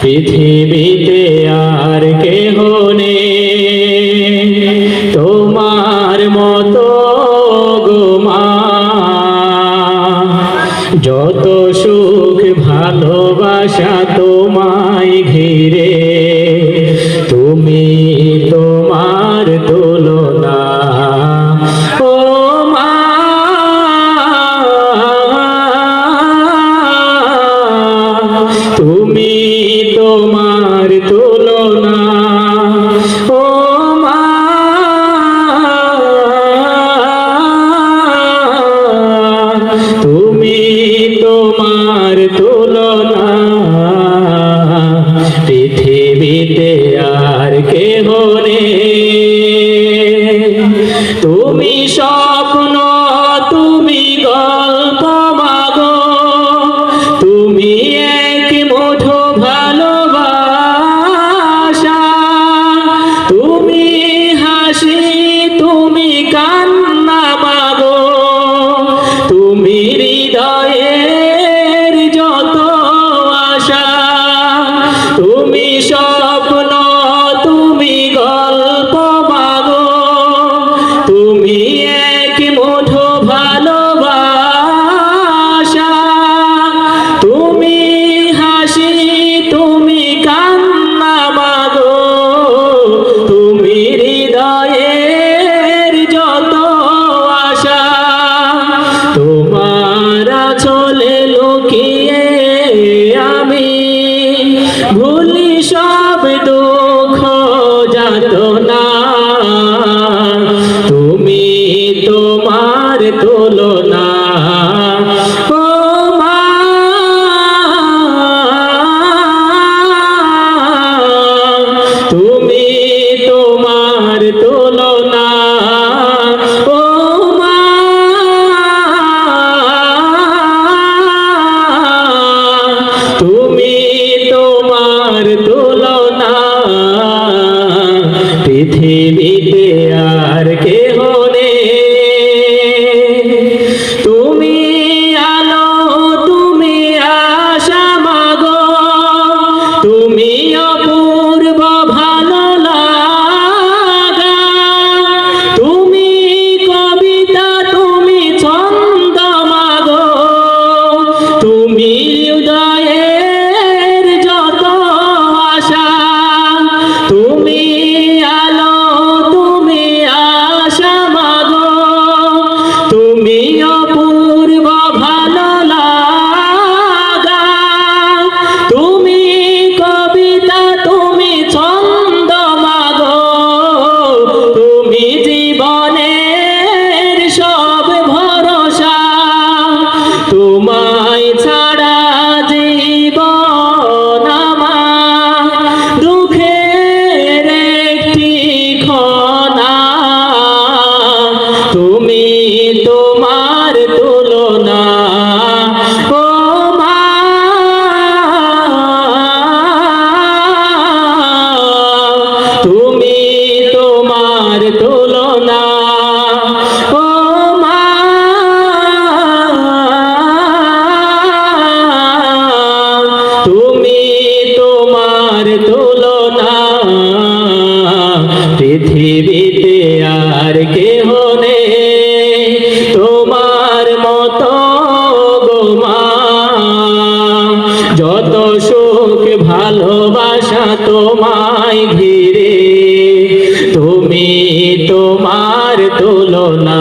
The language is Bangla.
পৃথিবীতে আর কেহ তোমার মতো গোমা যত সুখ ভালোবাসা তো আমার তুলনা। পৃথিবীতে আর কে হলে তুমি সব পৃথিবীতে পৃথিবীতে আর কে হনে তোমার মত গোমা যত সুখ ভালোবাসা তোমায় ঘিরে তুলনা